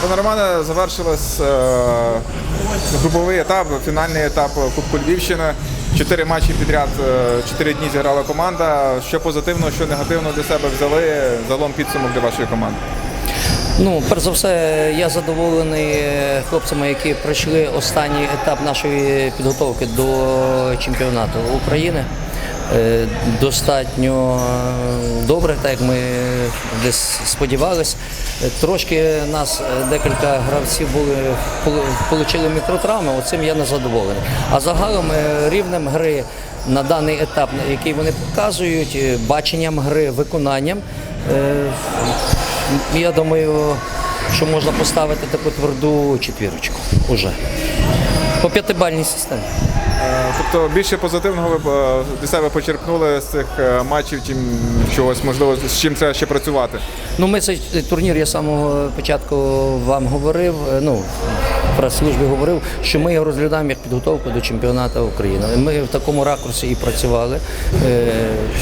Пане Романе, завершилась е, груповий етап, фінальний етап Кубку Львівщини. Чотири матчі підряд, е, чотири дні зіграла команда. Що позитивно, що негативно для себе взяли. Загалом підсумок для вашої команди. Ну, перш за все, я задоволений е, хлопцями, які пройшли останній етап нашої підготовки до чемпіонату України. Е, Достатньо добре, так як ми десь сподівалися. Трошки нас е, декілька гравців були отримали мікротравми, оцим я не задоволений. А загалом е, рівнем гри на даний етап, який вони показують, е, баченням гри, виконанням. я думаю, що можна поставити таку тверду четвірочку уже. По п'ятибальній системі. Е, Тобто більше позитивного ви е, для себе почерпнули з цих е, матчів, чим чогось можливо з чим треба ще працювати. Ну, ми цей турнір, я самого початку вам говорив, ну, в прес-службі говорив, що ми його розглядаємо як підготовку до чемпіонату України. Ми в такому ракурсі і працювали,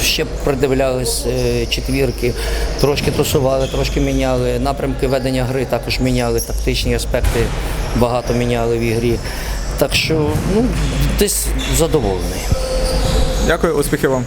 ще придивлялись четвірки, трошки тусували, трошки міняли. Напрямки ведення гри також міняли, тактичні аспекти багато міняли в ігрі. Так що, ну, десь задоволений. Дякую, успіхів вам.